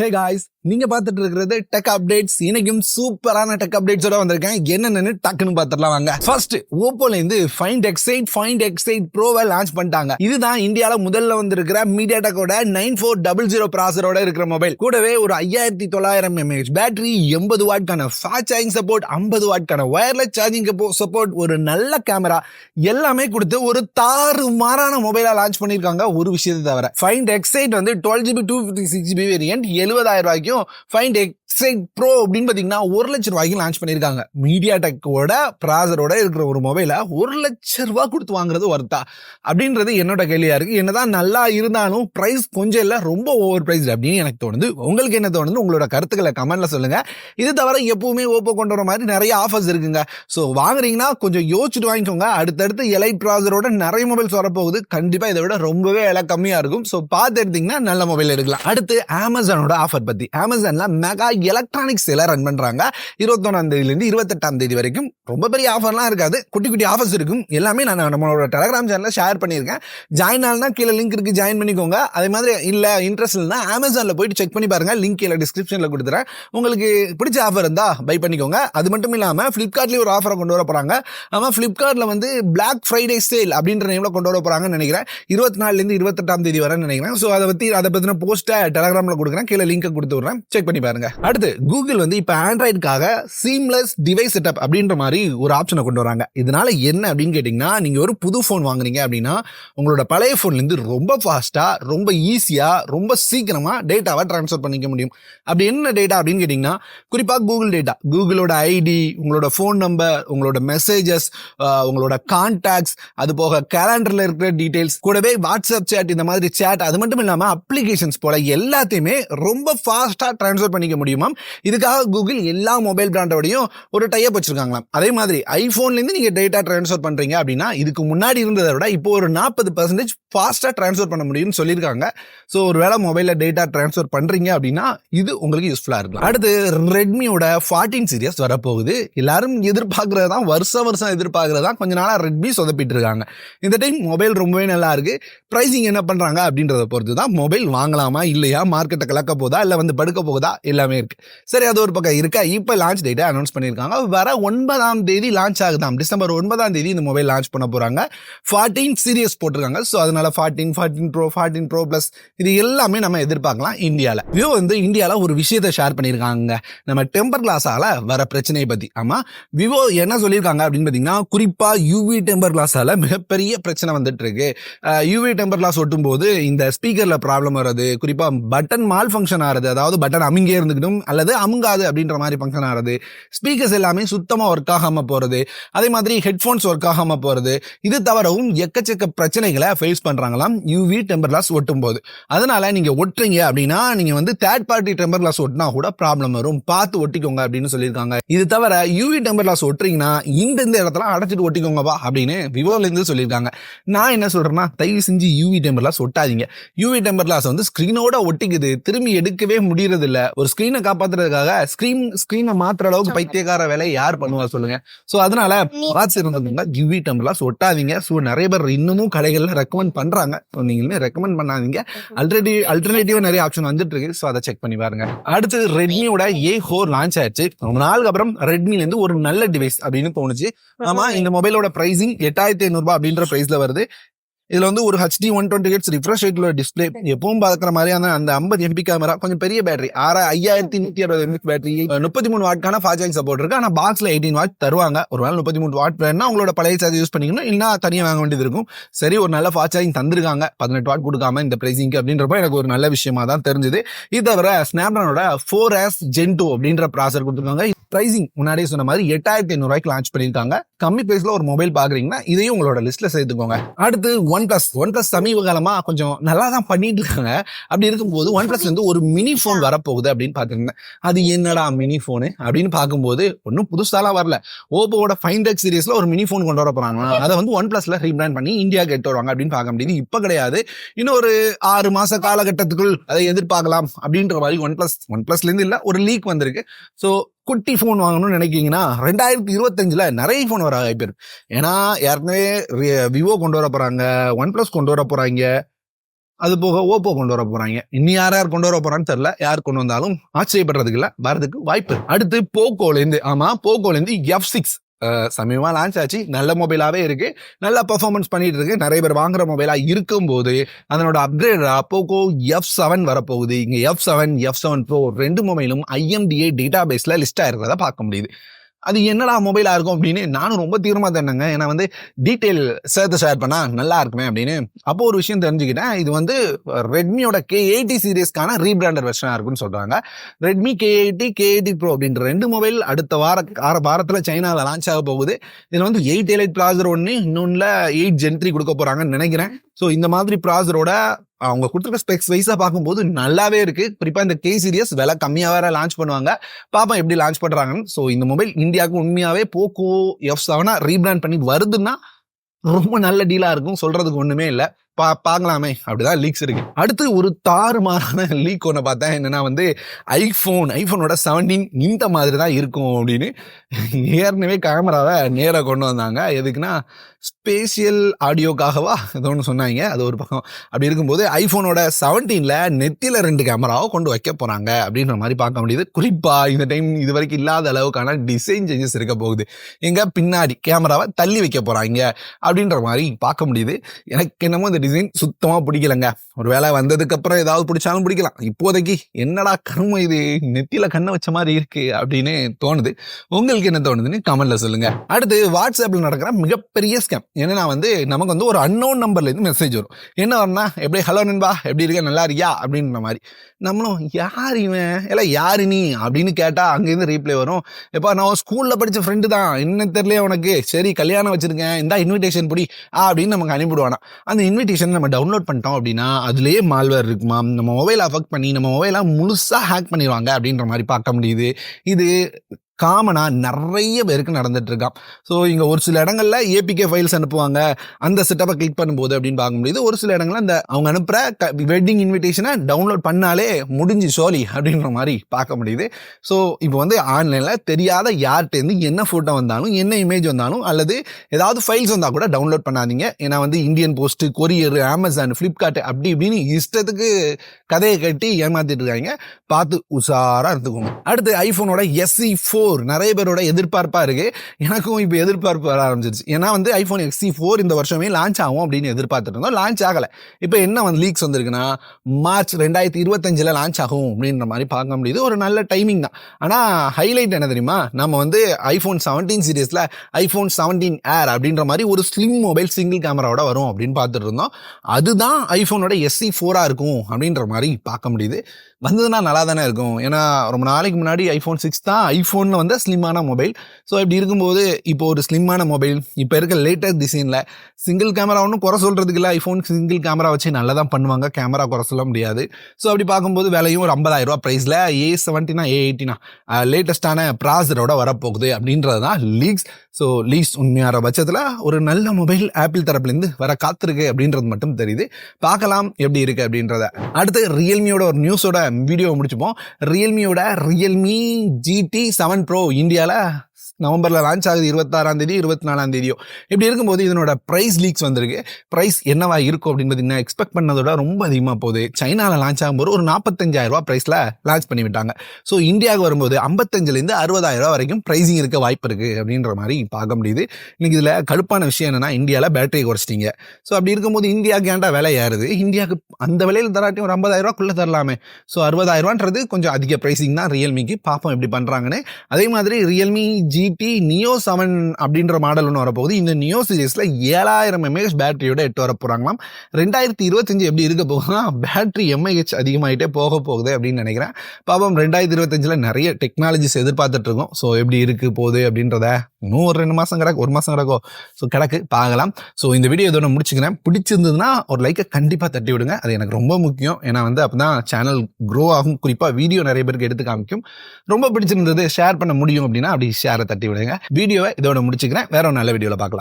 Hey guys நீங்க பார்த்துட்டு இருக்கிறது டெக் அப்டேட்ஸ் இன்னைக்கும் சூப்பரான டெக் அப்டேட்ஸோட வந்திருக்கேன். என்னென்னு டக்குன்னு பார்த்துடலாம் வாங்க. ஃபர்ஸ்ட் ஓப்போல இருந்து find X eight find X eight ப்ரோவை launch பண்ணிட்டாங்க. இதுதான் இந்தியால முதல்ல வந்திருக்கிற மீடியா டெக்கோட நைன் ஃபோர் டபுள் ஜீரோ ப்ராசரோட இருக்கிற மொபைல் கூடவே ஒரு ஐயாயிரத்தி தொள்ளாயிரம் எம்ஏஹெச் பேட்டரி எண்பது வாட்கான ஃபாஸ்ட் சார்ஜிங் சப்போர்ட் ஐம்பது வாட்கான ஒயர்லெஸ் சார்ஜிங் சப்போர்ட் ஒரு நல்ல கேமரா எல்லாமே கொடுத்து ஒரு தாறு மாறான மொபைலா லான்ச் பண்ணிருக்காங்க ஒரு விஷயத்தை தவிர. ஃபைண்ட் எக்ஸைட் வந்து twelve GB two fifty six GB variant எழுபதாயிரம் ரூபாய்க்கும் ஃபைண்ட் எக்ஸைட் ப்ரோ அப்படின்னு பார்த்தீங்கன்னா ஒரு லட்ச ரூபாய்க்கு லான்ச் பண்ணியிருக்காங்க. மீடியா டெக்கோட ப்ராசரோட இருக்கிற ஒரு மொபைலை ஒரு லட்ச ரூபா கொடுத்து வாங்குறது ஒர்த்தா அப்படின்றது என்னோட கேள்வியா இருக்கு. என்னதான் நல்லா இருந்தாலும் ப்ரைஸ் கொஞ்சம் இல்லை ரொம்ப ஓவர் ப்ரைஸ் அப்படின்னு எனக்கு தோணுது. உங்களுக்கு என்ன தோணுது? உங்களோட கருத்துக்களை கமெண்ட்ல சொல்லுங்க. இது தவிர எப்பவுமே ஓப்போ கொண்டு வர மாதிரி நிறைய ஆஃபர்ஸ் இருக்குங்க. ஸோ வாங்குறீங்கன்னா கொஞ்சம் யோசிச்சுட்டு வாங்கிக்கோங்க. அடுத்தடுத்து எலைட் ப்ராசரோட நிறைய மொபைல்ஸ் வரப்போகுது. கண்டிப்பாக இதை விட ரொம்பவே விலை கம்மியாக இருக்கும். ஸோ பார்த்து எடுத்தீங்கன்னா நல்ல மொபைல் எடுக்கலாம். அடுத்து அமேசானோட ஆஃபர் பற்றி அமேசானில் மெகா எலக்ட்ரானிக்ஸ் சேலை ரன் பண்ணுறாங்க இருபத்தொன்னாம் தேதியிலேருந்து இருபத்தெட்டாம் தேதி வரைக்கும். ரொம்ப பெரிய ஆஃபர்லாம் இருக்காது. குட்டி குட்டி ஆஃபர்ஸ் இருக்கும். எல்லாமே நான் நம்மளோட டெலகிராம் சேனலில் ஷேர் பண்ணியிருக்கேன். ஜாயின் ஆனால் கீழே லிங்க் இருக்குது ஜாயின் பண்ணிக்கோங்க. அதே மாதிரி இல்லை இன்ட்ரெஸ்ட் இல்லைனா அமேசானில் போயிட்டு செக் பண்ணி பாருங்கள் லிங்க் கீழே டிஸ்கிரிப்ஷனில் கொடுத்துறேன். உங்களுக்கு பிடிச்ச ஆஃபர் இருந்தால் பை பண்ணிக்கோங்க. அது மட்டும் இல்லாமல் ஃப்ளிப்கார்ட்லேயும் ஒரு ஆஃபரை கொண்டு வர போகிறாங்க ஆமாம் ஃப்ளிப்கார்ட்டில் வந்து பிளாக் ஃப்ரைடே சேல் அப்படின்ற நேமில் கொண்டு வர போகிறாங்கன்னு நினைக்கிறேன். இருபத்தி நாலுலேருந்து இருபத்தெட்டாம் தேதி வரேன்னு நினைக்கிறேன். ஸோ அதை பற்றி அதை பற்றின போஸ்ட்டை டெலகிராமில் கொடுக்குறேன். கீழே லிங்கை கொடுத்து விட்றேன். செக் பண்ணி பாருங்க. அடுத்து கூகுள் வந்து இப்போ ஆண்ட்ராய்டுக்காக சீம்லெஸ் டிவைஸ் செட்டப் அப்படின்ற மாதிரி ஒரு ஆப்ஷனை கொண்டு வராங்க. இதனால என்ன அப்படின்னு கேட்டிங்கன்னா நீங்கள் ஒரு புது ஃபோன் வாங்குறீங்க அப்படின்னா உங்களோட பழைய ஃபோன்லேருந்து ரொம்ப ஃபாஸ்ட்டாக ரொம்ப ஈஸியாக ரொம்ப சீக்கிரமாக டேட்டாவை ட்ரான்ஸ்ஃபர் பண்ணிக்க முடியும். அப்படி என்ன டேட்டா அப்படின்னு கேட்டிங்கன்னா குறிப்பாக கூகுள் டேட்டா கூகுளோட ஐடி உங்களோட ஃபோன் நம்பர் உங்களோட மெசேஜஸ் உங்களோட கான்டாக்ட்ஸ் அது போக கேலண்டரில் இருக்கிற டீட்டெயில்ஸ் கூடவே வாட்ஸ்அப் சேட் இந்த மாதிரி சேட் அது மட்டும் இல்லாமல் அப்ளிகேஷன்ஸ் போல எல்லாத்தையுமே ரொம்ப ஃபாஸ்ட்டாக ட்ரான்ஸ்ஃபர் பண்ணிக்க முடியுமா? இதுக்காக கூகுள் எல்லா மொபைல் பிராண்டோடையும் ஒரு டைப் வச்சுருக்காங்களாம். அதே மாதிரி ஐஃபோன்லேருந்து நீங்கள் டேட்டா ட்ரான்ஸ்ஃபர் பண்ணுறீங்க அப்படின்னா இதுக்கு முன்னாடி இருந்ததை விட இப்போ ஒரு நாற்பது பர்சன்டேஜ் ஃபாஸ்ட்டாக ட்ரான்ஸ்ஃபர் பண்ண முடியும்னு சொல்லியிருக்காங்க. ஸோ ஒரு வேளை மொபைலில் டேட்டா ட்ரான்ஸ்ஃபர் பண்ணுறீங்க அப்படின்னா இது உங்களுக்கு யூஸ்ஃபுல்லாக இருக்கும் அடுத்து ரெட்மியோட ஃபார்ட்டீன் சீரியஸ் வரப்போகுது. எல்லாரும் எதிர்பார்க்குறது தான் வருஷம் வருஷம் எதிர்பார்க்குறது தான் கொஞ்ச நாளாக ரெட்மி சொதப்பிட்டு இருக்காங்க இந்த டைம் மொபைல் ரொம்பவே நல்லா இருக்கு. ப்ரைஸிங் என்ன பண்ணுறாங்க அப்படின்றத பொறுத்து தான் மொபைல் வாங்கலாமா இல்லையா மார்க்கெட்டை கலக்க போதா இல்லை வந்து படுக்க போகுதா எல்லாமே இருக்குது சரி அது ஒரு பக்கம் இருக்கா? இப்போ லான்ச் டேட்டை அனௌன்ஸ் பண்ணியிருக்காங்க. வர ஒன்பதாம் தேதி லான்ச் ஆகுதாம். டிசம்பர் ஒன்பதாம் தேதி இந்த மொபைல் லான்ச் பண்ண போகிறாங்க ஃபார்ட்டீன் சீரியஸ் போட்டிருக்காங்க. ஸோ அதனால் ஃபாட்டிங் Fortune pro Fortune pro plus இது எல்லாமே நம்ம எதிர்பார்க்கலாம் இந்தியாவில் விவோ வந்து இந்தியாவில் ஒரு விஷயத்தை ஷேர் பண்ணியிருக்காங்க. நம்ம டெம்பர் கிளாஸால் வர பிரச்சனையை பற்றி ஆமாம் விவோ என்ன சொல்லியிருக்காங்க அப்படின்னு பார்த்தீங்கன்னா குறிப்பாக யூவி டெம்பர் கிளாஸால் மிகப்பெரிய பிரச்சனை வந்துட்டு இருக்கு யூவி டெம்பர் கிளாஸ் ஒட்டும் போது இந்த ஸ்பீக்கரில் ப்ராப்ளம் வர்றது குறிப்பாக பட்டன் மால் ஃபங்க்ஷன் ஆகிறது அதாவது பட்டன் அமுங்கே இருந்துக்கிட்டும் அல்லது அமுங்காது அப்படின்ற மாதிரி ஃபங்க்ஷன் ஆகிறது ஸ்பீக்கர்ஸ் எல்லாமே சுத்தமாக ஒர்க் ஆகாமல் போகிறது அதே மாதிரி ஹெட்ஃபோன்ஸ் ஒர்க் ஆகாமல் போகிறது இது தவிரவும் எக்கச்சக்க பிரச்சனைகளை ஃபேஸ் பண்ணுறாங்களாம் யூவி டெம்பர் கிளாஸ் ஒட்டும் போது அதனால நீங்கள் ஒட்டுறீங்க அப்படின்னா நீங்கள் வந்து தேர்ட் பார்ட்டி டெம்பர் கிளாஸ் ஒட்டினா கூட ப்ராப்ளம் வரும். பார்த்து ஒட்டிக்கோங்க அப்படின்னு சொல்லியிருக்காங்க. இது தவிர யூவி டெம்பர் கிளாஸ் ஒட்டுறீங்கன்னா இந்த இந்த இடத்துல அடைச்சிட்டு ஒட்டிக்கோங்கப்பா அப்படின்னு விவோலேருந்து சொல்லியிருக்காங்க. நான் என்ன சொல்கிறேன்னா தயவு செஞ்சு யூவி டெம்பர் கிளாஸ் ஒட்டாதீங்க. யூவி டெம்பர் கிளாஸ் வந்து ஸ்க்ரீனோட ஒட்டிக்குது. திரும்பி எடுக்கவே முடியறது இல்ல ஒரு ஸ்க்ரீனை காப்பாத்துறதுக்காக ஸ்க்ரீன் ஸ்க்ரீனை மாத்துற அளவுக்கு பைத்தியக்கார வேலை யார் பண்ணுவா சொல்லுங்க. ஸோ அதனால வாட்ஸ் இருந்ததுங்க யூவி டெம்பர் கிளாஸ் ஒட்டாதீங்க. ஸோ நிறைய பேர் இன்னமும் கடைகள்ல ரெக்கமெண்ட் பண்றாங்க. ஸோ நீங்களுமே ரெக்கமெண்ட் பண்ணாதீங்க. ஆல்ரெடி அல்டர்னேட்டிவா நிறைய ஆப்ஷன் வந்துட்டு இருக்கு ஸோ அதை செக் பண்ணி பாருங்க. அடுத்து ரெட்மியோட ஏ ஃபோர் லான்ச் ஆயிடுச்சு. ரொம்ப நாளுக்கு அப்புறம் ரெட்மில இருந்து ஒரு நல்ல டிவைஸ் அப்படின்னு தோணுச்சு. ஆமா இந்த மொபைலோட பிரைசிங் எட்டாயிரத்தி ஐநூறுபா அப்படின்ற பிரைஸ்ல வருது. இதுல வந்து ஒரு HD one twenty hertz refresh ரேட்ல டிஸ்பிளே எப்பவும் பார்க்குற மாதிரியான அந்த ஐம்பது எம்பி கேமரா கொஞ்சம் பெரிய பேட்டரி ஆறு ஐயாயிரத்தி நூத்தி அறுபது எம்பி பேட்டரி முப்பத்தி மூணு வாட்கான ஃபாஸ்ட் சப்போர்ட் இருக்கு. ஆனா பாக்ஸ்ல எயிட்டீன் வாட் தருவாங்க. ஒரு வேளை முப்பத்தி மூணு வாட் வேணும்னா உங்களோட பழைய சார்ஜ் யூஸ் பண்ணிக்கணும். இல்லைன்னா தனியாக வாங்க வேண்டியது இருக்கும். சரி ஒரு நல்ல ஃபாஸ்ட் சார்ஜிங் தந்திருக்காங்க. பதினெட்டு வாட் கொடுக்காம இந்த பிரைசிங்க்கு அப்படின்றப்ப எனக்கு ஒரு நல்ல விஷயமா தான் தெரிஞ்சது. இது தவிர ஸ்னாப்டானோட ஃபோர் எஸ் ஜென் டூ அப்படின்ற ப்ராசர் கொடுத்துருக்காங்க. ப்ரைஸிங் முன்னாடியே சொன்ன மாதிரி எட்டாயிரத்தி ஐநூறுவாய்க்கு லான்ச் பண்ணியிருக்காங்க. கம்மி பிரைஸ்ல ஒரு மொபைல் பாக்குறீங்கன்னா இதையும் உங்களோட லிஸ்ட்ல சேர்த்துக்கோங்க. அடுத்து ஒன் பிளஸ் ஒன் பிளஸ் சமீப காலமா கொஞ்சம் நல்லா தான் பண்ணிட்டு இருக்காங்க. அப்படி இருக்கும்போது ஒன் பிளஸ்ல இருந்து ஒரு மினி ஃபோன் வரப்போகுது அப்படின்னு பார்த்துருந்தேன். அது என்னடா மினி ஃபோனு அப்படின்னு பார்க்கும்போது ஒன்றும் புதுசாலாம் வரல. ஓப்போவோட ஃபைன் டெக் சீரீஸ்ல ஒரு மினி ஃபோன் கொண்டு வர போறாங்க. அதை வந்து ஒன் பிளஸ்ல ரீபிராண்ட் பண்ணி இந்தியாவுக்கு எடுத்து வருவாங்க அப்படின்னு பார்க்க முடியுது. இப்போ கிடையாது. இன்னும் ஒரு ஆறு மாச காலகட்டத்துக்குள் அதை எதிர்பார்க்கலாம் அப்படின்ற மாதிரி ஒன் பிளஸ் ஒன் பிளஸ்ல இருந்து இல்ல ஒரு லீக் வந்திருக்கு. ஸோ குட்டி ஃபோன் வாங்கணும்னு நினைக்கிங்கன்னா ரெண்டாயிரத்தி இருபத்தஞ்சில் நிறைய ஃபோன் வர வாய்ப்பு இருக்கு. ஏன்னா ஏற்கனவே விவோ கொண்டு வர போகிறாங்க ஒன் ப்ளஸ் கொண்டு வர போகிறாங்க அது போக ஓப்போ கொண்டு வர போகிறாங்க இனி யார் யார் கொண்டு வர போகிறான்னு தெரில யார் கொண்டு வந்தாலும் ஆச்சரியப்படுறதுக்கு இல்லை வரதுக்கு வாய்ப்பு அடுத்து போக்கோலேருந்து ஆமாம் போக்கோலேருந்து எஃப் சிக்ஸ் சமீபமாக லான்ச் ஆச்சு. நல்ல மொபைலாகவே இருக்குது நல்ல பர்ஃபார்மன்ஸ் பண்ணிகிட்டு இருக்கு. நிறைய பேர் வாங்குகிற மொபைலாக இருக்கும்போது அதனோட அப்கிரேடா போக்கோ எஃப் செவன் வரப்போகுது. இங்கே F seven F seven pro ரெண்டு மொபைலும் ஐஎம்டிஏ டேட்டா பேஸில் லிஸ்ட் இருக்கிறத பார்க்க முடியுது. அது என்னடா மொபைலாக இருக்கும் அப்படின்னு நானும் ரொம்ப தீவிரமாக தேடினேங்க. ஏன்னா வந்து டீட்டெயில் சேர்த்து ஷேர் பண்ணால் நல்லா இருக்குமே அப்படின்னு. அப்போ ஒரு விஷயம் தெரிஞ்சுக்கிட்டேன். இது வந்து ரெட்மியோட கே எயிட்டி சீரீஸ்க்கான ரீபிராண்டர் வெர்ஷனாக இருக்குன்னு சொல்கிறாங்க Redmi K eighty K eighty pro அப்படின்ற ரெண்டு மொபைல் அடுத்த வார ஆற வாரத்தில் சைனாவில் லான்ச் ஆக போகுது. இதில் வந்து எயிட் எலைட் ப்ராசர் ஒன்று இன்னொன்னுல எயிட் ஜென்ட்ரி கொடுக்க போகிறாங்கன்னு நினைக்கிறேன். ஸோ இந்த மாதிரி ப்ராசரோட அவங்க கொடுத்துருக்க ஸ்பெக்ஸ் வைஸாக பார்க்கும்போது நல்லாவே இருக்கு. குறிப்பாக இந்த கே சீரியஸ் விலை கம்மியாக வேற லான்ச் பண்ணுவாங்க. பாப்பா எப்படி லான்ச் பண்ணுறாங்கன்னு ஸோ இந்த மொபைல் இந்தியாவுக்கு உண்மையாகவே போக்கோ எஃப் செவனாக ரீபிராண்ட் பண்ணி வருதுன்னா ரொம்ப நல்ல டீலாக இருக்கும். சொல்கிறதுக்கு ஒன்றுமே இல்லை. பா பார்க்கலாமே. அப்படிதான் லீக்ஸ் இருக்கு. அடுத்து ஒரு தாறுமாறான லீக் ஒன்று பார்த்தேன் என்னன்னா வந்து ஐஃபோன் ஐஃபோனோட செவன்டீன் இந்த மாதிரி தான் இருக்கும் அப்படின்னு ஏற்கனவே கேமராவை நேராக கொண்டு வந்தாங்க. எதுக்குன்னா ஸ்பேஷியல் ஆடியோக்காகவா ஏதோ ஒன்று சொன்னாங்க. அது ஒரு பக்கம். அப்படி இருக்கும்போது ஐஃபோனோட செவன்டீனில் நெத்தியில் ரெண்டு கேமராவை கொண்டு வைக்க போகிறாங்க அப்படின்ற மாதிரி பார்க்க முடியுது. குறிப்பாக இந்த டைம் இது வரைக்கும் இல்லாத அளவுக்கான டிசைன் சேஞ்சஸ் இருக்க போகுது. எங்கே பின்னாடி கேமராவை தள்ளி வைக்க போகிறாங்க அப்படின்ற மாதிரி பார்க்க முடியுது. எனக்கு என்னமோ இந்த டிசைன் சுத்தமாக பிடிக்கலங்க. ஒரு வேலை வந்ததுக்கப்புறம் ஏதாவது பிடிச்சாலும் பிடிக்கலாம். இப்போதைக்கு என்னடா கருமம் இது? நெத்தியில கண்ணை வச்ச மாதிரி இருக்கு அப்படின்னு தோணுது. உங்களுக்கு என்ன தோணுதுன்னு கமெண்ட்ல சொல்லுங்க. அடுத்து வாட்ஸ்அப்ல நடக்கிற மிகப்பெரிய ஸ்கேம் ஏன்னா வந்து நமக்கு வந்து ஒரு அன்னோன் நம்பர்லேருந்து மெசேஜ் வரும். என்ன வரனா எப்படி? ஹலோ நண்பா. எப்படி இருக்க? நல்லா இருக்கியா? அப்படின்ற மாதிரி. நம்மளும் யார் இவன்? இல்லை யாரு நீ? அப்படின்னு கேட்டால் அங்கேருந்து ரீப்ளை வரும். எப்பா நான் ஸ்கூலில் படித்த ஃப்ரெண்டு தான். என்ன தெரியல உனக்கு. சரி கல்யாணம் வச்சிருக்கேன். இந்த இன்விடேஷன் பிடி. அப்படின்னு நமக்கு அனுப்பிடுவானா அந்த இன்விடேஷன் நம்ம டவுன்லோட் பண்ணிட்டோம் அப்படின்னா அதுலேயே மால்வேர் இருக்குமா? நம்ம மொபைலை அஃபெக்ட் பண்ணி நம்ம மொபைலாக முழுசாக ஹேக் பண்ணிடுவாங்க அப்படின்ற மாதிரி பார்க்க முடியுது. இது காமனா நிறைய பேருக்கு நடந்துட்டு இருக்கான் ஸோ இங்க ஒரு சில இடங்கள்ல ஏபிகே ஃபைல்ஸ் அனுப்புவாங்க. அந்த செட்டப்பை கிளிக் பண்ணும்போது அப்படின்னு பார்க்க முடியுது ஒரு சில இடங்கள்ல அந்த அவங்க அனுப்புற வெட்டிங் இன்விடேஷனை டவுன்லோட் பண்ணாலே முடிஞ்சு சோலி அப்படின்ற மாதிரி பார்க்க முடியுது. ஸோ இப்போ வந்து ஆன்லைன்ல தெரியாத யார்கிட்டேருந்து என்ன ஃபோட்டோ வந்தாலும் என்ன இமேஜ் வந்தாலும் அல்லது ஏதாவது ஃபைல்ஸ் வந்தால் கூட டவுன்லோட் பண்ணாதீங்க. ஏன்னா வந்து Indian post courier Amazon Flipkart அப்படி இப்படின்னு இஷ்டத்துக்கு கதையை கட்டி ஏமாத்திட்டு இருக்காங்க. பார்த்து உஷாராக இருந்துக்கோங்க. அடுத்து ஐபோனோட எஸ்சி ஃபோர் நிறைய பேரோட எதிர்பார்ப்பாக இருக்குது எனக்கும் இப்போ எதிர்பார்ப்பு வர ஆரம்பிச்சிருச்சு. ஏன்னா வந்து ஐஃபோன் எக்ஸி ஃபோர் இந்த வருஷமே லான்ச் ஆகும் அப்படின்னு எதிர்பார்த்துட்டு இருந்தோம். லான்ச் ஆகலை. இப்போ என்ன வந்து லீக்ஸ் வந்திருக்குன்னா மார்ச் ரெண்டாயிரத்தி இருபத்தஞ்சில் லான்ச் ஆகும் அப்படின்ற மாதிரி பார்க்க முடியுது. ஒரு நல்ல டைமிங் தான். ஆனால் ஹைலைட் என்ன தெரியுமா? நம்ம வந்து ஐஃபோன் செவன்டீன் சீரீஸில் ஐஃபோன் செவன்டீன் ஏர் அப்படின்ற மாதிரி ஒரு ஸ்லிம் மொபைல் சிங்கிள் கேமராவோட வரும் அப்படின்னு பார்த்துட்டு இருந்தோம். அதுதான் ஐஃபோனோட எஸ்சி ஃபோராக இருக்கும் அப்படின்ற மாதிரி பார்க்க முடியுது. வந்ததுன்னா நல்லா தானே இருக்கும். ஏன்னா ரொம்ப நாளைக்கு முன்னாடி ஐஃபோன் சிக்ஸ் தான் ஐஃபோனில் வந்து ஸ்லிம்மான மொபைல் ஸோ இப்படி இருக்கும்போது இப்போ ஒரு ஸ்லிம்மான மொபைல் இப்போ இருக்க லேட்டஸ்ட் டிசைனில் சிங்கிள் கேமரா ஒன்றும் குறை சொல்கிறதுக்கு இல்லை. ஐஃபோன் சிங்கிள் கேமரா வச்சு நல்லா தான் பண்ணுவாங்க. கேமரா குறை சொல்ல முடியாது. ஸோ அப்படி பார்க்கும்போது விலையும் ஒரு ஐம்பதாயிரரூபா ப்ரைஸில் ஏ செவன்ட்டினா ஏ எயிட்டினா லேட்டஸ்ட்டான ப்ராசரோட வரப்போகுது அப்படின்றது தான் லீக்ஸ் ஸோ லீக்ஸ் உண்மையான பட்சத்தில் ஒரு நல்ல மொபைல் ஆப்பிள் தரப்புலேருந்து வர காத்திருக்கு அப்படின்றது மட்டும் தெரியுது. பார்க்கலாம் எப்படி இருக்குது அப்படின்றத. அடுத்து ரியல்மியோட ஒரு நியூஸோட வீடியோவை முடிச்சுப்போம். ரியல்மியோட ரியல்மி ஜிடி செவன் ப்ரோ இந்தியாவில் நவம்பரில் லான்ச் ஆகுது இருபத்தாறாம் தேதி இருபத்தி நாலாம் தேதியோ. இப்படி இருக்கும்போது இதனோட ப்ரைஸ் லீக்ஸ் வந்திருக்கு. ப்ரைஸ் என்னவா இருக்கும் அப்படின்னு பார்த்தீங்கன்னா எக்ஸ்பெக்ட் பண்ணதோட ரொம்ப அதிகமாக போகுது. சைனாவில் லான்ச் ஆகும்போது ஒரு நாற்பத்தஞ்சாயிரம் ரூபா ப்ரைஸில் லான்ச் பண்ணி விட்டாங்க. ஸோ இந்தியாவுக்கு வரும்போது ஐம்பத்தஞ்சிலேருந்து அறுபதாயிரம் ரூபா வரைக்கும் ப்ரைஸிங் இருக்க வாய்ப்பு இருக்குது அப்படின்ற மாதிரி பார்க்க முடியுது. இன்னைக்கு இதில் கடுப்பான விஷயம் என்னன்னா இந்தியாவில் பேட்டரி குறைச்சிட்டிங்க. ஸோ அப்படி இருக்கும்போது இந்தியாவுக்கு ஏன்டா விலை ஏறுது? இந்தியாவுக்கு அந்த விலையில் தராட்டி ஒரு ஐம்பதாயிரம் ரூபாக்குள்ளே தரலாமே. ஸோ அறுபதாயிரம் ரூபான்றது கொஞ்சம் அதிக ப்ரைஸிங் தான் ரியல்மிக்கு. பார்ப்போம் எப்படி பண்ணுறாங்கன்னு அதே மாதிரி Realme G GT Neo seven அப்படின்ற மாடல் ஒன்று வரப்போகுது. இந்த நியோ சீரீஸில் ஏழாயிரம் எம்ஏஹெச் பேட்டரியோட எட்டு வர போகிறாங்களாம் ரெண்டாயிரத்தி இருபத்தஞ்சு எப்படி இருக்க போகுதுன்னா பேட்டரி எம்ஏஹெச் அதிகமாகிட்டே போக போகுது அப்படின்னு நினைக்கிறேன். பாப்போம் ரெண்டாயிரத்தி இருபத்தஞ்சில் நிறைய டெக்னாலஜிஸ் எதிர்பார்த்துட்ருக்கோம் ஸோ எப்படி இருக்குது போகுது அப்படின்றத இன்னும் ஒரு ரெண்டு மாதம் கிடக்கு ஒரு மாதம் கிடக்கும் ஸோ கிடக்கு பார்க்கலாம். ஸோ இந்த வீடியோ இதோட முடிச்சுக்கிறேன். பிடிச்சிருந்ததுன்னா ஒரு லைக்கை கண்டிப்பாக தட்டி விடுங்க. அது எனக்கு ரொம்ப முக்கியம். ஏன்னா வந்து அப்போ தான் சேனல் க்ரோ ஆகும். குறிப்பாக வீடியோ நிறைய பேருக்கு எடுத்து காமிக்கும். ரொம்ப பிடிச்சிருந்தது ஷேர் பண்ண முடியும் அப்படின்னா அப்படி ஷேரை தட்டி விடுங்க. வீடியோவை இதோட முடிச்சுக்கிறேன். வேற ஒரு நல்ல வீடியோவில் பார்க்கலாம்.